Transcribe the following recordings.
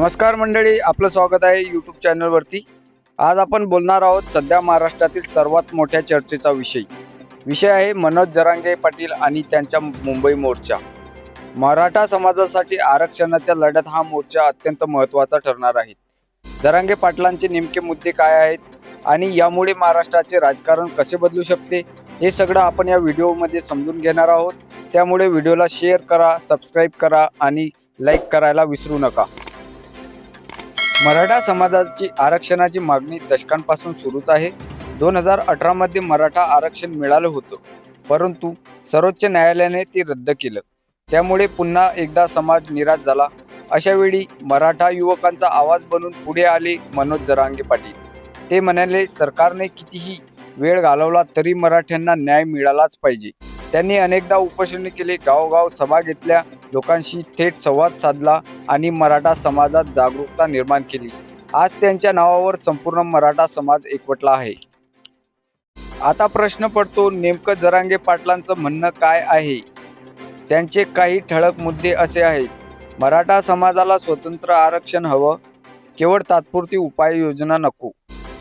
नमस्कार मंडळी आपलं स्वागत आहे यूट्यूब चॅनलवरती. आज आपण बोलणार आहोत सध्या महाराष्ट्रातील सर्वात मोठ्या चर्चेचा विषय. विषय आहे मनोज जरांगे पाटील आणि त्यांच्या मुंबई मोर्चा. मराठा समाजासाठी आरक्षणाच्या लढ्यात हा मोर्चा अत्यंत महत्त्वाचा ठरणार आहे. जरांगे पाटलांचे नेमके मुद्दे काय आहेत आणि यामुळे महाराष्ट्राचे राजकारण कसे बदलू शकते हे सगळं आपण या व्हिडिओमध्ये समजून घेणार आहोत. त्यामुळे व्हिडिओला शेअर करा सबस्क्राईब करा आणि लाईक करायला विसरू नका. मराठा समाजाची आरक्षणाची मागणी दशकांपासून सुरूच आहे. दोन हजार अठरामध्ये मराठा आरक्षण मिळालं होतं परंतु सर्वोच्च न्यायालयाने ते रद्द केलं. त्यामुळे पुन्हा एकदा समाज निराश झाला. अशावेळी मराठा युवकांचा आवाज बनून पुढे आले मनोज जरांगे पाटील. ते म्हणाले सरकारने कितीही वेळ घालवला तरी मराठ्यांना न्याय मिळालाच पाहिजे. त्यांनी अनेकदा उपोषण केले गावोगाव सभा घेतल्या लोकांशी थेट संवाद साधला आणि मराठा समाजात जागरूकता निर्माण केली. आज त्यांच्या नावावर संपूर्ण मराठा समाज एकवटला आहे. आता प्रश्न पडतो नेमकं जरांगे पाटलांचं म्हणणं काय आहे? त्यांचे काही ठळक मुद्दे असे आहेत. मराठा समाजाला स्वतंत्र आरक्षण हवं केवळ तात्पुरती उपाययोजना नको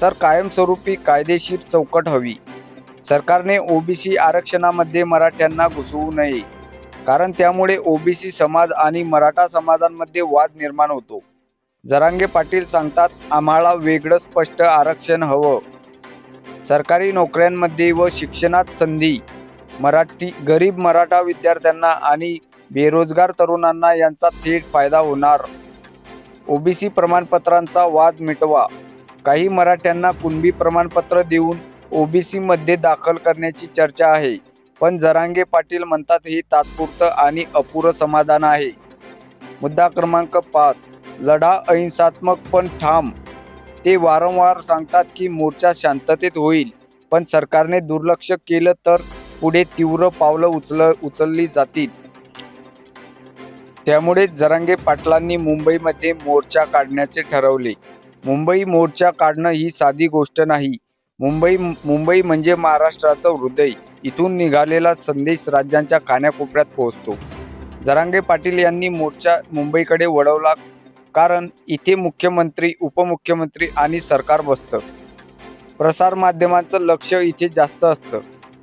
तर कायमस्वरूपी कायदेशीर चौकट हवी. सरकारने ओबीसी आरक्षणामध्ये मराठ्यांना घुसवू नये. कारण त्यामुळे ओबीसी समाज आणि मराठा समाजांमध्ये वाद निर्माण होतो. जरांगे पाटील सांगतात आम्हाला वेगळं स्पष्ट आरक्षण हवं. सरकारी नोकऱ्यांमध्ये व शिक्षणात संधी. मराठी गरीब मराठा विद्यार्थ्यांना आणि बेरोजगार तरुणांना यांचा थेट फायदा होणार. ओबीसी प्रमाणपत्रांचा वाद मिटवा. काही मराठ्यांना कुणबी प्रमाणपत्र देऊन ओबीसीमध्ये दाखल करण्याची चर्चा आहे. पण जरांगे पाटील म्हणतात हे तात्पुरतं आणि अपुरं समाधान आहे. मुद्दा क्रमांक पाच लढा अहिंसात्मक पण ठाम. ते वारंवार सांगतात की मोर्चा शांततेत होईल पण सरकारने दुर्लक्ष केलं तर पुढे तीव्र पावलं उचल उचलली जातील. त्यामुळे जरांगे पाटलांनी मुंबईमध्ये मोर्चा काढण्याचे ठरवले. मुंबई मोर्चा काढणं ही साधी गोष्ट नाही. मुंबई मुंबई म्हणजे महाराष्ट्राचं हृदय. इथून निघालेला संदेश राज्यांच्या खाण्याकोपऱ्यात पोहोचतो. जरांगे पाटील यांनी मोर्चा मुंबईकडे वळवला कारण इथे मुख्यमंत्री उपमुख्यमंत्री आणि सरकार बसतं. प्रसार माध्यमांचं लक्ष इथे जास्त असतं.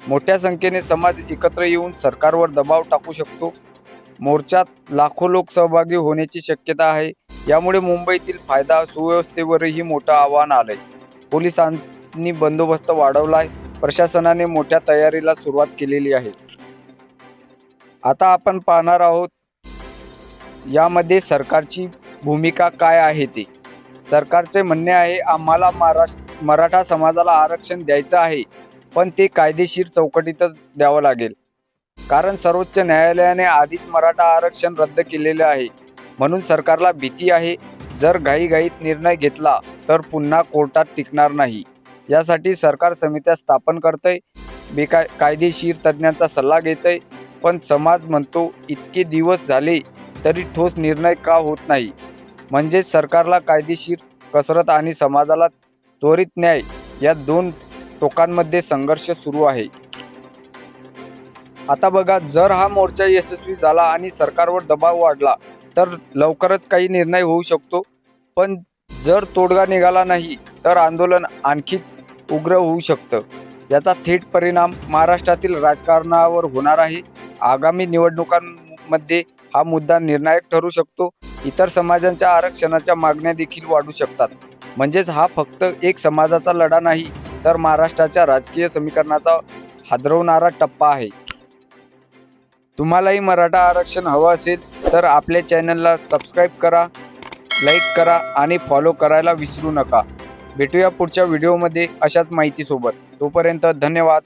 मोठ्या संख्येने समाज एकत्र येऊन सरकारवर दबाव टाकू शकतो. मोर्चात लाखो लोक सहभागी होण्याची शक्यता आहे. यामुळे मुंबईतील फायदा सुव्यवस्थेवरही मोठं आव्हान आलंय. पोलिसांनी बंदोबस्त वाढवलाय. प्रशासनाने मोठ्या तयारीला सुरुवात केलेली आहे. आता आपण पाहणार आहोत यामध्ये सरकारची भूमिका काय आहे ते? सरकारचे म्हणणे आहे आम्हाला महाराष्ट्र मराठा समाजाला आरक्षण द्यायचं आहे पण ते कायदेशीर चौकटीतच द्यावं लागेल. कारण सर्वोच्च न्यायालयाने आधीच मराठा आरक्षण रद्द केलेले आहे. म्हणून सरकारला भीती आहे जर घाईघाईत निर्णय घेतला तर पुन्हा कोर्टात टिकणार नाही. यासाठी सरकार समित्या स्थापन करतंय बेकाय कायदेशीर तज्ज्ञांचा सल्ला घेतंय पण समाज म्हणतो इतके दिवस झाले तरी ठोस निर्णय का होत नाही? म्हणजेच सरकारला कायदेशीर कसरत आणि समाजाला त्वरित न्याय या दोन टोकांमध्ये संघर्ष सुरू आहे. आता बघा जर हा मोर्चा यशस्वी झाला आणि सरकारवर दबाव वाढला तर लवकरच काही निर्णय होऊ शकतो. पण जर तोडगा निघाला नाही तर आंदोलन आणखी उग्र होऊ शकतं. याचा थेट परिणाम महाराष्ट्रातील राजकारणावर होणार आहे. आगामी निवडणुकांमध्ये हा मुद्दा निर्णायक ठरू शकतो. इतर समाजांच्या आरक्षणाच्या मागण्या देखील वाढू शकतात. म्हणजेच हा फक्त एक समाजाचा लढा नाही तर महाराष्ट्राच्या राजकीय समीकरणाचा हादरवणारा टप्पा आहे. तुम्हालाही मराठा आरक्षण हवं असेल तर आपल्या चॅनलला सबस्क्राईब करा लाईक करा आणि फॉलो करायला विसरू नका. भेटूया पुढच्या व्हिडिओमध्ये अशाच माहितीसोबत. तोपर्यंत धन्यवाद.